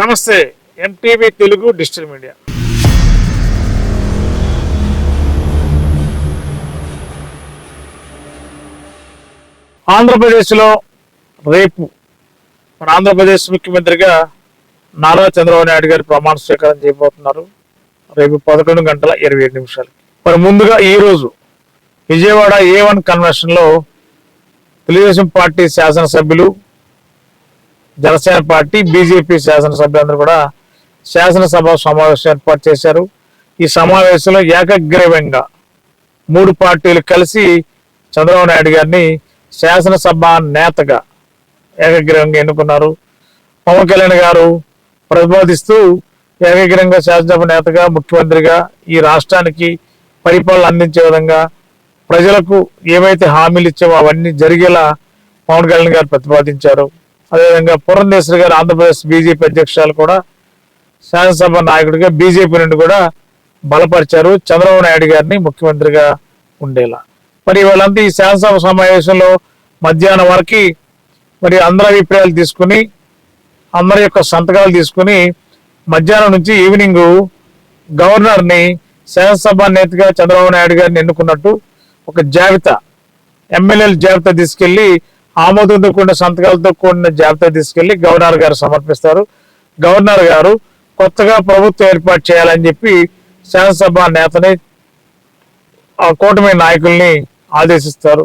నమస్తే MTV Telugu digital media. ఆంధ్రప్రదేశ్లో రేపు మన ఆంధ్రప్రదేశ్ ముఖ్యమంత్రిగా నారా చంద్రబాబు నాయుడు గారు ప్రమాణ స్వీకారం చేయబోతున్నారు. రేపు పదకొండు గంటల ఇరవై ఏడు నిమిషాలు మరి ముందుగా ఈ రోజు విజయవాడ ఏ వన్ కన్వెన్షన్లో తెలుగుదేశం పార్టీ శాసనసభ్యులు జనసేన పార్టీ బీజేపీ శాసనసభ్యులందరూ కూడా శాసనసభ సమావేశం ఏర్పాటు చేశారు. ఈ సమావేశంలో ఏకగ్రీవంగా మూడు పార్టీలు కలిసి చంద్రబాబు నాయుడు గారిని శాసనసభ నేతగా ఏకగ్రీవంగా ఎన్నుకున్నారు. పవన్ కళ్యాణ్ గారు ప్రతిపాదిస్తూ ఏకగ్రీవంగా శాసనసభ నేతగా ముఖ్యమంత్రిగా ఈ రాష్ట్రానికి పరిపాలన అందించే విధంగా ప్రజలకు ఏవైతే హామీలు ఇచ్చామో అవన్నీ జరిగేలా పవన్ కళ్యాణ్ గారు ప్రతిపాదించారు. అదేవిధంగా పురంధేశ్వరి గారు ఆంధ్రప్రదేశ్ బీజేపీ అధ్యక్షురాలు కూడా శాసనసభ నాయకుడిగా బీజేపీ నుండి కూడా బలపరిచారు. చంద్రబాబు నాయుడు గారిని ముఖ్యమంత్రిగా ఉండేలా. మరి వాళ్ళంతా ఈ శాసనసభ సమావేశంలో మధ్యాహ్నం వరకు మరి అందరి అభిప్రాయాలు తీసుకుని అందరి యొక్క సంతకాలు తీసుకుని మధ్యాహ్నం నుంచి ఈవినింగ్ గవర్నర్ని శాసనసభ నేతగా చంద్రబాబు నాయుడు గారిని ఎన్నుకున్నట్టు ఒక జాబితా ఎమ్మెల్యేల జాబితా తీసుకెళ్ళి ఆమోదంతో కూడిన సంతకాలతో కూడిన జాబితా తీసుకెళ్ళి గవర్నర్ గారు సమర్పిస్తారు. గవర్నర్ గారు కొత్తగా ప్రభుత్వం ఏర్పాటు చేయాలని చెప్పి శాసనసభ నేతని ఆ కూటమి నాయకుల్ని ఆదేశిస్తారు.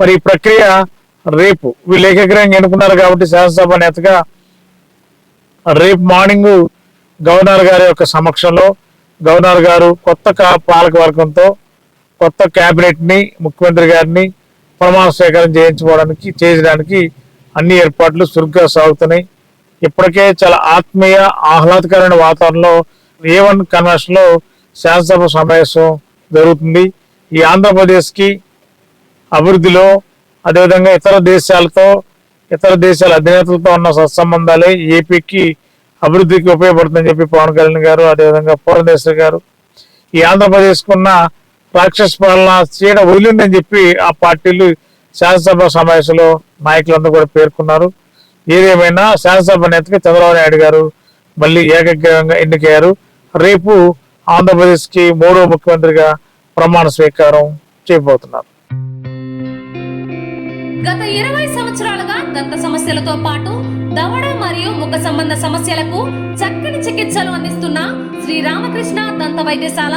మరి ఈ ప్రక్రియ రేపు వీళ్ళు ఏకగ్రహంగా ఎన్నుకున్నారు కాబట్టి శాసనసభ నేతగా రేపు మార్నింగ్ గవర్నర్ గారి యొక్క సమక్షంలో గవర్నర్ గారు కొత్త పాలకవర్గంతో పాలక వర్గంతో కొత్త క్యాబినెట్ని ని ముఖ్యమంత్రి గారిని ప్రమాణ స్వీకారం చేయించుకోవడానికి చేయడానికి అన్ని ఏర్పాట్లు చురుగ్గా సాగుతున్నాయి. ఇప్పటికే చాలా ఆత్మీయ ఆహ్లాదకరమైన వాతావరణంలో ఏ వన్ కన్వెన్షన్లో శాసనసభ సమావేశం జరుగుతుంది. ఈ ఆంధ్రప్రదేశ్కి అభివృద్ధిలో అదేవిధంగా ఇతర దేశాలతో ఇతర దేశాల అధినేతలతో ఉన్న సత్సంబంధాలే ఏపీకి అభివృద్ధికి ఉపయోగపడుతుందని చెప్పి పవన్ కళ్యాణ్ గారు అదేవిధంగా పూర్ణేశ్వర్ గారు. ఈ ఆంధ్రప్రదేశ్కున్న రాక్షస పాలన చీడ వదిలిందని చెప్పి ఆ పార్టీలు శాసనసభ సమావేశంలో నాయకులందరూ కూడా పేర్కొన్నారు. ఏదేమైనా శాసనసభ నేతకి చంద్రబాబు నాయుడు గారు మళ్ళీ ఏకగ్రీవంగా ఎన్నికయ్యారు. రేపు ఆంధ్రప్రదేశ్కి మూడో ముఖ్యమంత్రిగా ప్రమాణ స్వీకారం చేయబోతున్నారు. గత ఇరవై సంవత్సరాలుగా దంత సమస్యలతో పాటు దవడ మరియు ముఖ సంబంధ సమస్యలకు చక్కని చికిత్సలు అందిస్తున్న శ్రీ రామకృష్ణ దంత వైద్యశాల